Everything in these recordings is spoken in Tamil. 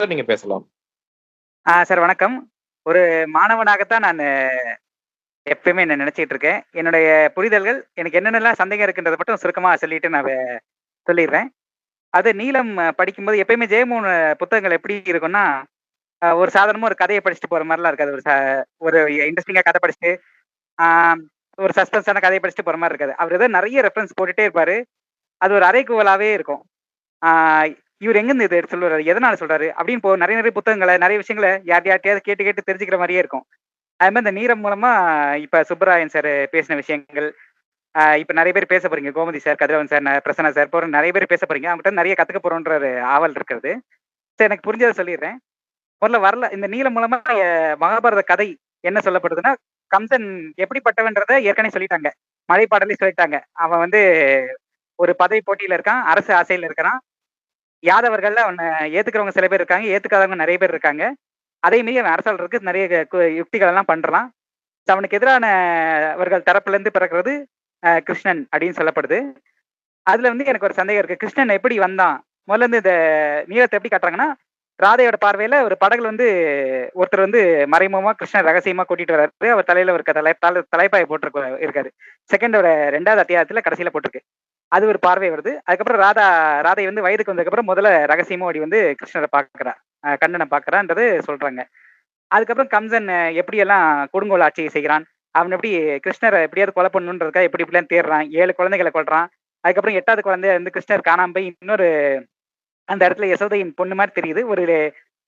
சார் நீங்க பேசலாம். ஆ சார் வணக்கம். ஒரு மாணவனாகத்தான் நான் எப்பயுமே என்ன நினைச்சிட்டு இருக்கேன். என்னுடைய புரிதல்கள் எனக்கு என்னென்னலாம் சந்தேகம் இருக்குன்றத மட்டும் சுருக்கமாக சொல்லிட்டு நான் சொல்லிடுறேன் அது நீளம் படிக்கும்போது எப்பயுமே ஜெயமோகன் புத்தகங்கள் எப்படி இருக்கும்னா, ஒரு சாதாரணமாக ஒரு கதையை படிச்சுட்டு போகிற மாதிரிலாம் இருக்காது. ஒரு ச ஒரு இன்ட்ரெஸ்டிங்காக கதை படிச்சுட்டு, ஒரு சஸ்பென்ஸான கதையை படிச்சுட்டு போகிற மாதிரி இருக்காது. அவர் ஏதோ நிறைய ரெஃபரன்ஸ் போட்டுகிட்டே இருப்பார் அது ஒரு அரைக்குவலாகவே இருக்கும். இவர் எங்கேருந்து இத எடுத்து சொல்லுவாரு? எதனால சொல்றாரு? அப்படின்னு இப்போ நிறைய நிறைய புத்தகங்களை நிறைய விஷயங்கள யார்ட்ட யார்ட்டையாவது கேட்டு கேட்டு தெரிஞ்சுக்கிற மாதிரியே இருக்கும். அது மாதிரி இந்த நீரம் மூலமா இப்ப சுப்பராயன் சார் பேசின விஷயங்கள், இப்ப நிறைய பேர் பேச போறீங்க. Gomathi sir, Kathiravan sir, Prasanna sir போற நிறைய பேர் பேச போறீங்க. அவங்ககிட்ட நிறைய கத்துக்க போறோன்ற ஒரு ஆவல் இருக்கிறது. சார் எனக்கு புரிஞ்சதை சொல்லிடுறேன் முதல்ல வரல இந்த நீலம் மூலமா மகாபாரத கதை என்ன சொல்லப்படுதுன்னா, கம்சன் எப்படிப்பட்டவன்றத ஏற்கனவே சொல்லிட்டாங்க. மலைப்பாடலே சொல்லிட்டாங்க. அவன் வந்து ஒரு பதவி போட்டியில இருக்கான். அரசு ஆசையில இருக்கிறான். யாதவர்கள்ல அவனை ஏத்துக்கிறவங்க சில பேர் இருக்காங்க. ஏத்துக்காதவங்க நிறைய பேர் இருக்காங்க. அதே மீறி அவன் அரசாளருக்கு நிறைய கு யுக்திகள் எல்லாம் பண்றான். அவனுக்கு எதிரானவர்கள் தரப்புலேருந்து பிறக்கிறது கிருஷ்ணன் அப்படின்னு சொல்லப்படுது. அதுல வந்து எனக்கு ஒரு சந்தேகம் இருக்கு. கிருஷ்ணன் எப்படி வந்தான்? முதல்ல இருந்து இந்த நீளத்தை எப்படி காட்டுறாங்கன்னா, ராதையோட பார்வையில ஒரு படகுல வந்து ஒருத்தர் வந்து மறைமுகமா கிருஷ்ணன் ரகசியமா கூட்டிட்டு வர்றாரு. அவர் தலையில ஒரு தலை தலைப்பாயை போட்டிருக்க இருக்காரு. செகண்டோட ரெண்டாவது அத்தியாயத்துல கடைசியில போட்டிருக்கு. அது ஒரு பார்வை வருது. அதுக்கப்புறம் ராதா ராதை வந்து வயதுக்கு வந்ததுக்கப்புறம் முதல்ல ரகசியமா ஓடி வந்து கிருஷ்ணரை பார்க்குறா கண்ணனை பார்க்குறான்றது சொல்கிறாங்க அதுக்கப்புறம் கம்சன் எப்படியெல்லாம் கொடுங்கோல் ஆட்சி செய்கிறான். அவன் எப்படி கிருஷ்ணரை எப்படியாவது கொலை பண்ணணுன்றதுக்காக எப்படி இப்படிலாம் தேடுறான். ஏழு குழந்தைகளை கொள்றான் அதுக்கப்புறம் எட்டாவது குழந்தைய வந்து கிருஷ்ணர் காணாம போய் இன்னொரு அந்த இடத்துல யசோதையின் பொண்ணு மாதிரி தெரியுது. ஒரு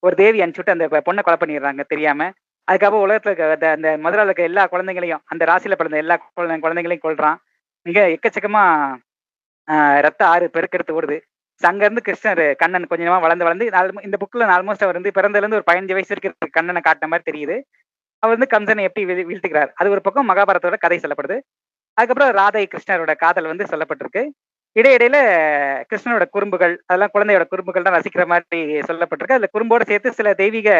ஒரு தேவி அனுப்பிச்சுட்டு அந்த பொண்ணை கொலை பண்ணிடுறாங்க தெரியாம. அதுக்கப்புறம் உலகத்துல இருக்க அந்த அந்த இருக்க எல்லா குழந்தைங்களையும், அந்த ராசியில பிறந்த எல்லா குழந்தைங்களையும் கொள்றான் மிக எக்கச்சக்கமா ரத்த ஆறு பெருக்கெடுத்து ஓடுது. அங்கேருந்து கிருஷ்ணர் கண்ணன் கொஞ்சமா வளர்ந்து வளர்ந்து இந்த புக்ல ஆல்மோஸ்ட் அவர் வந்து பிறந்ததுலேருந்து ஒரு 15 வயசு இருக்கிற கண்ணனை காட்டின மாதிரி தெரியுது. அவர் வந்து கம்சனை எப்படி வீழ்த்துக்கிறார் அது ஒரு பக்கம் மகாபாரதத்தோட கதை சொல்லப்படுது. அதுக்கப்புறம் ராதை கிருஷ்ணரோட காதல் வந்து சொல்லப்பட்டிருக்கு. இடையிடையில கிருஷ்ணனோட குறும்புகள், அதெல்லாம் குழந்தையோட குறும்புகள் தான் ரசிக்கிற மாதிரி சொல்லப்பட்டிருக்கு. அதுல குறும்போட சேர்த்து சில தெய்வீக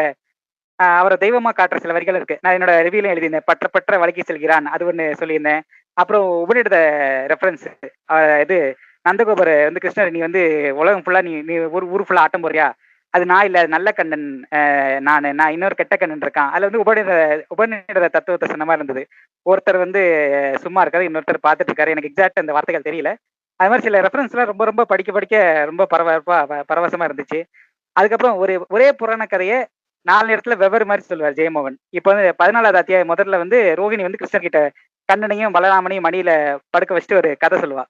அவரை தெய்வமா காட்டுற சில வரிகள் இருக்கு. நான் என்னோட ரிவ்யூல எழுதியிருந்தேன். பற்ற பற்ற வழக்கி செல்கிறான். அது ஒண்ணு சொல்லியிருந்தேன். அப்புறம் உபநிடத ரெஃபரன்ஸ் இது நந்தகோபர் வந்து கிருஷ்ணர் நீ வந்து உலகம் ஃபுல்லா நீ நீ ஊர் ஊர் ஃபுல்லா ஆட்டம் போறியா? அது நான் இல்ல நல்ல கண்ணன் நான் நான் இன்னொரு கெட்ட கண்ணன் இருக்கான். அதுல வந்து உபநிட உபநிடத தத்துவத்தை சொன்ன மாதிரி இருந்தது. ஒருத்தர் வந்து சும்மா இருக்காரு. இன்னொருத்தர் பார்த்துட்டு இருக்காரு. எனக்கு எக்ஸாக்ட் அந்த வார்த்தைகள் தெரியல. அது மாதிரி சில ரெஃபரன்ஸ்லாம் ரொம்ப ரொம்ப படிக்க படிக்க ரொம்ப பரபரப்பா பரவசமா இருந்துச்சு. அதுக்கப்புறம் ஒரு ஒரே புராண கதையை நாலு நேரத்துல வெவ்வேறு மாதிரி சொல்லுவார் ஜெயமோகன். இப்போ வந்து 14வது அத்தியாயம் முதல்ல வந்து ரோகிணி வந்து கிருஷ்ணர் கிட்ட கண்ணனையும், பலராமனையும் மணியில படுக்க வச்சுட்டு ஒரு கதை சொல்லுவா.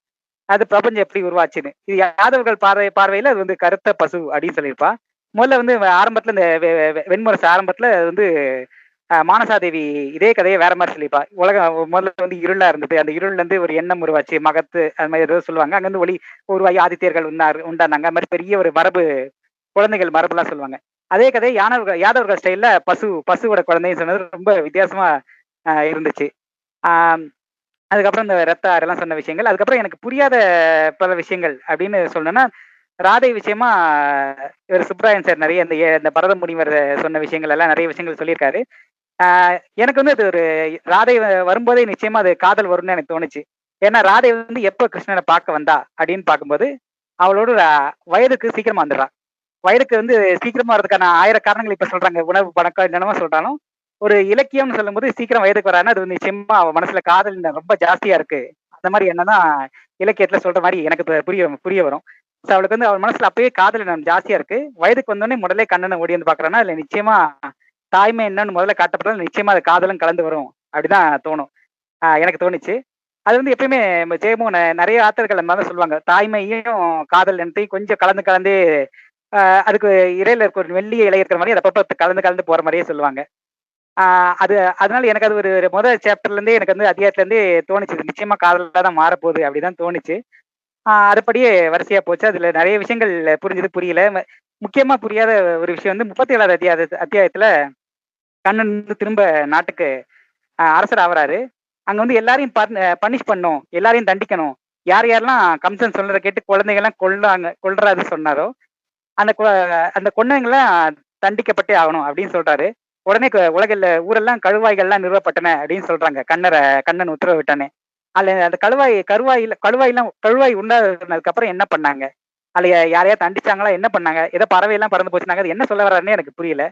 அது பிரபஞ்சம் எப்படி உருவாச்சுன்னு. இது யாதவர்கள் பார்வை பார்வையில அது வந்து கருத்த பசு அப்படின்னு சொல்லியிருப்பா. முதல்ல வந்து ஆரம்பத்துல இந்த வெ வெண்முரசு ஆரம்பத்துல வந்து மானசாதேவி இதே கதையை வேற மாதிரி சொல்லிப்பா உலகம் முதல்ல வந்து இருளா இருந்தது. அந்த இருள்ல இருந்து ஒரு எண்ணம் உருவாச்சு. மகத்து அது மாதிரி ஏதோ சொல்லுவாங்க. அங்கிருந்து ஒளி உருவாகி ஆதித்யர்கள் உண்டார் உண்டானாங்க. அது மாதிரி பெரிய ஒரு மரபு குழந்தைகள் மரபுலாம் சொல்லுவாங்க. அதே கதை யானவர்கள் யாதவர்கள் ஸ்டைல்ல பசு பசுவோட குழந்தைன்னு சொன்னது ரொம்ப வித்தியாசமா இருந்துச்சு. அதுக்கப்புறம் இந்த ரத்த ஆறெல்லாம் சொன்ன விஷயங்கள். அதுக்கப்புறம் எனக்கு புரியாத பல விஷயங்கள் அப்படின்னு சொல்லணும்னா, ராதை விஷயமா இவர் சுப்ராயன் சார் நிறைய இந்த இந்த பரத முனிவர் சொன்ன விஷயங்கள் எல்லாம் நிறைய விஷயங்கள் சொல்லியிருக்காரு. எனக்கு வந்து அது ஒரு ராதை வரும்போதே நிச்சயமா அது காதல் வரும்னு எனக்கு தோணுச்சு. ஏன்னா ராதை வந்து எப்போ கிருஷ்ணனை பார்க்க வந்தா அப்படின்னு பார்க்கும்போது, அவளோட வயதுக்கு சீக்கிரமா வந்துடுறா. வயதுக்கு வந்து சீக்கிரமா வரதுக்கான ஆயிரம் காரணங்கள் இப்ப சொல்றாங்க. உணவு, பழக்கம் என்னென்னமோ சொல்றாலும், ஒரு இலக்கியம்னு சொல்லும்போது சீக்கிரம் வயதுக்கு வரான்னா, அது நிச்சயமா அவன் மனசுல காதல் ரொம்ப ஜாஸ்தியா இருக்கு. அந்த மாதிரி என்னன்னா இலக்கியத்துல சொல்ற மாதிரி எனக்கு புரிய புரிய வரும். ஸோ அவளுக்கு வந்து அவன் மனசுல அப்பயே காதல் ஜாஸ்தியா இருக்கு. வயதுக்கு வந்தோடனே முதல்ல கண்ணனை ஓடி வந்து பார்க்குறான்னா, அதுல நிச்சயமா தாய்மை என்னன்னு முதல்ல காட்டப்பட்டாலும் நிச்சயமா அது காதலும் கலந்து வரும். அப்படிதான் தோணும். எனக்கு தோணுச்சு. அது வந்து எப்பயுமே ஜெயமோ நிறைய ஆத்தர்கள் அந்த மாரி சொல்லுவாங்க. தாய்மையும் காதல் எண்ணத்தையும் கொஞ்சம் கலந்து கலந்து அதுக்கு இடையில இருக்க ஒரு மெல்லிய இழை இருக்கிற மாதிரி அதை கலந்து கலந்து போற மாதிரியே சொல்லுவாங்க. அது அதனால எனக்கு அது ஒரு முதல் சாப்டர்ல இருந்தே எனக்கு வந்து அத்தியாயத்துல இருந்தே தோணுச்சு. இது நிச்சயமா காதலா தான் மாறப்போகுது அப்படிதான் தோணுச்சு. அதுபடியே வரிசையா போச்சு. அதுல நிறைய விஷயங்கள் புரிஞ்சது, புரியல. முக்கியமா புரியாத ஒரு விஷயம் வந்து 37வது அத்தியாய அத்தியாயத்துல கண்ணன் வந்து திரும்ப நாட்டுக்கு அரசர் ஆவறாரு. அங்க வந்து எல்லாரையும் பன் பனிஷ் பண்ணும் எல்லாரையும் தண்டிக்கணும். யார் யாரெல்லாம் கம்சன் சொல்றத கேட்டு குழந்தைகள்லாம் கொள்றாங்க கொல்றாருன்னு சொன்னாரோ, அந்த அந்த கொன்னவங்கலாம் தண்டிக்கப்பட்டே ஆகணும் அப்படின்னு சொல்றாரு. உடனே உலகில் ஊரெல்லாம் கழுவாய்கள்லாம் நிறுவப்பட்டன அப்படின்னு சொல்றாங்க. கண்ணரை கண்ணன் உத்தரவிட்டானே. அதுல அந்த கழுவாய் கருவாயில கழுவாய்லாம் கழுவாய் உண்டானதுக்கு அப்புறம் என்ன பண்ணாங்க? அல்ல யாரையாவது தண்டிச்சாங்களா என்ன பண்ணாங்க ஏதோ பறவையெல்லாம் பறந்து போச்சுனாங்க அது என்ன சொல்ல வர்றாருன்னு எனக்கு புரியல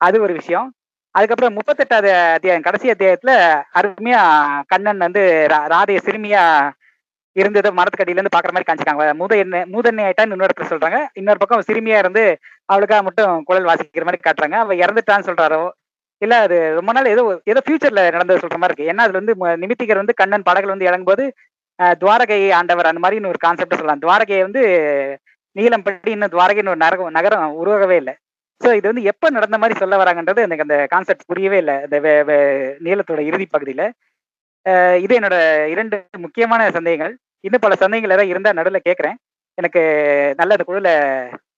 அது ஒரு விஷயம் அதுக்கப்புறம் முப்பத்தெட்டாவது அத்தியாயம் கடைசி அத்தியாயத்துல அருமையா கண்ணன் வந்து ரா- ராதைய சிறுமியா இருந்தது மரத்துக்கடியில இருந்து பாக்குற மாதிரி காமிச்சிருக்காங்க மூத என்ன மூதண்ணை ஆயிட்டான்னு இன்னொரு இடத்துல சொல்றாங்க. இன்னொரு பக்கம் சிறுமியா இருந்து அவளுக்காக மட்டும் குழல் வாசிக்கிற மாதிரி காட்டுறாங்க. அவ இறந்துட்டான்னு சொல்றாரோ? இல்ல அது ரொம்ப நாள் ஏதோ ஏதோ ஃபியூச்சர்ல நடந்தது சொல்ற மாதிரி இருக்கு. ஏன்னா அதுல வந்து நிமித்திகர் வந்து கண்ணன் படகுல வந்து இறங்கும்போது துவாரகை ஆண்டவர் அந்த மாதிரி ஒரு கான்செப்ட் சொல்லலாம். துவாரகையை வந்து நீளம் படி இன்னும் துவாரகைன்னு ஒரு நரகம் நகரம் உருவாகவே இல்லை. ஸோ இது வந்து எப்போ நடந்த மாதிரி சொல்ல வராங்கன்றது எனக்கு அந்த கான்செப்ட் புரியவே இல்லை. இந்த வே- நீளத்தோட இறுதி பகுதியில். இது என்னோட இரண்டு முக்கியமான சந்தேகங்கள். இன்னும் பல சந்தேகங்கள் ஏதாவது இருந்தால் நடுவில் கேட்குறேன் எனக்கு நல்ல அந்த குழுல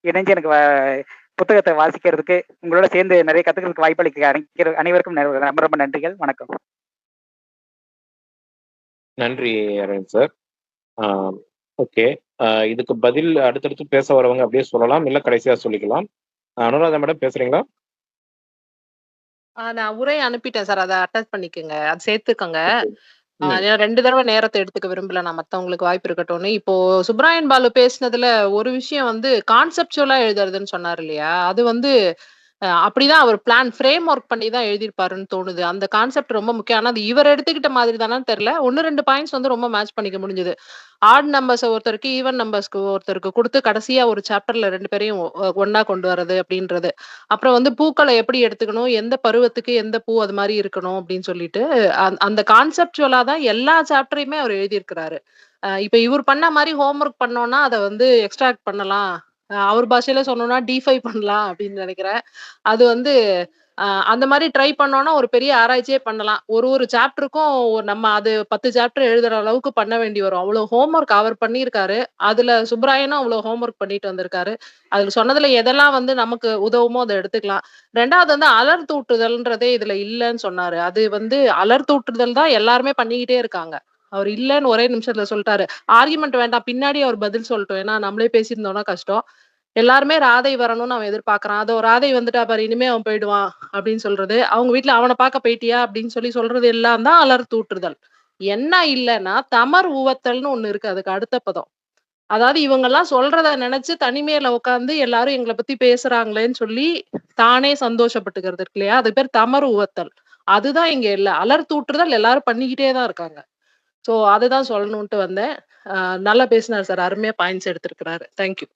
இணைஞ்சு எனக்கு புத்தகத்தை வாசிக்கிறதுக்கு உங்களோட சேர்ந்து நிறைய கற்றுக்கிறதுக்கு வாய்ப்பளிக்க அனைவரு- அனைவருக்கும் ரொம்ப ரொம்ப நன்றிகள். வணக்கம். நன்றி அரவிந்த் சார். ஓகே. இதுக்கு பதில் அடுத்தடுத்து பேச வரவங்க அப்படியே சொல்லலாம் இல்ல கடைசியா சொல்லிக்கலாம். அனுராதா மேடம் பேசுறீங்களா? நான் உரை அனுப்பிட்டேன் சார். அத அட்டாச் பண்ணிக்கங்க. அது சேர்த்துக்கங்க. 2 தடவ நேரத்த எடுத்துக்க விரும்பல. நான் மத்தவங்களுக்கு வாய்ப்பு இருக்கட்டும்னு. இப்போ சுப்ராயன் பாலு பேசினதுல ஒரு விஷயம் வந்து கான்செப்சுவலா எழுதுறதுன்னு சொன்னாரு இல்லையா? அது வந்து அப்படிதான் அவர் பிளான் ஃப்ரேம் ஒர்க் பண்ணி தான் எழுதியிருப்பாருன்னு தோணுது. அந்த கான்செப்ட் ரொம்ப முக்கியம். ஆனா அது இவர் எடுத்துக்கிட்ட மாதிரி தானான்னு தெரியல. 1, 2 பாயிண்ட்ஸ் வந்து ரொம்ப மேட்ச் பண்ணிக்க முடிஞ்சது. ஆட் நம்பர்ஸ் ஒருத்தருக்கு, ஈவன் நம்பர்ஸ்க்கு ஒருத்தருக்கு கொடுத்து கடைசியா ஒரு சாப்டர்ல ரெண்டு பேரையும் ஒன்னா கொண்டு வர்றது அப்படின்றது. அப்புறம் வந்து பூக்களை எப்படி எடுத்துக்கணும், எந்த பருவத்துக்கு எந்த பூ அது மாதிரி இருக்கணும் அப்படின்னு சொல்லிட்டு, அந் அந்த கான்செப்டுவலா தான் எல்லா சாப்டரையுமே அவர் எழுதியிருக்கிறாரு. இப்ப இவர் பண்ண மாதிரி ஹோம் ஒர்க் பண்ணோம்னா, அதை வந்து எக்ஸ்ட்ராக்ட் பண்ணலாம். அவர் பாஷையில சொன்னோம்னா டீஃபை பண்ணலாம் அப்படின்னு நினைக்கிறேன் அது வந்து அந்த மாதிரி ட்ரை பண்ணோம்னா ஒரு பெரிய ஆராய்ச்சியே பண்ணலாம். ஒரு ஒரு சாப்டருக்கும் நம்ம அது 10 சாப்டர் எழுதுற அளவுக்கு பண்ண வேண்டி வரும். அவ்வளோ ஹோம் ஒர்க் அவர் பண்ணியிருக்காரு. அதுல சுப்ராயனும் அவ்வளோ ஹோம் ஒர்க் பண்ணிட்டு வந்திருக்காரு. அதுல சொன்னதுல எதெல்லாம் வந்து நமக்கு உதவுமோ அதை எடுத்துக்கலாம். ரெண்டாவது வந்து அலர் தூட்டுதல்ன்றதே இதுல இல்லைன்னு சொன்னாரு. அது வந்து அலர் தூட்டுதல் தான் எல்லாருமே பண்ணிக்கிட்டே இருக்காங்க. அவர் இல்லைன்னு ஒரே நிமிஷத்துல சொல்லிட்டாரு ஆர்குமெண்ட் வேண்டாம். பின்னாடி அவர் பதில் சொல்லட்டும். ஏன்னா நம்மளே பேசியிருந்தோம்னா கஷ்டம். எல்லாருமே ராதை வரணும்னு அவன் எதிர்பார்க்கறான். அதோ ராதை வந்துட்டா பாரு இனிமே அவன் போயிடுவான் அப்படின்னு சொல்றது. அவங்க வீட்டுல அவனை பார்க்க போயிட்டியா அப்படின்னு சொல்லி சொல்றது எல்லாம் தான் அலர் தூற்றுதல். என்ன இல்லைன்னா தமர் ஊவத்தல்னு ஒண்ணு இருக்கு. அதுக்கு அடுத்த பதம். அதாவது இவங்கலாம் சொல்றத நினைச்சு தனிமையில உட்காந்து எல்லாரும் எங்களை பத்தி பேசுறாங்களேன்னு சொல்லி தானே சந்தோஷப்பட்டுக்கிறது இருக்கு இல்லையா? அதுக்கு பேர் தமர் ஊவத்தல் அதுதான் இங்க இல்ல. அலர் தூற்றுதல் எல்லாரும் பண்ணிக்கிட்டே தான் இருக்காங்க. சோ அதுதான் சொல்லணும்ட்டு வந்தேன். நல்லா பேசினார் சார். அருமையா பாயிண்ட்ஸ் எடுத்திருக்கிறாரு. Thank you.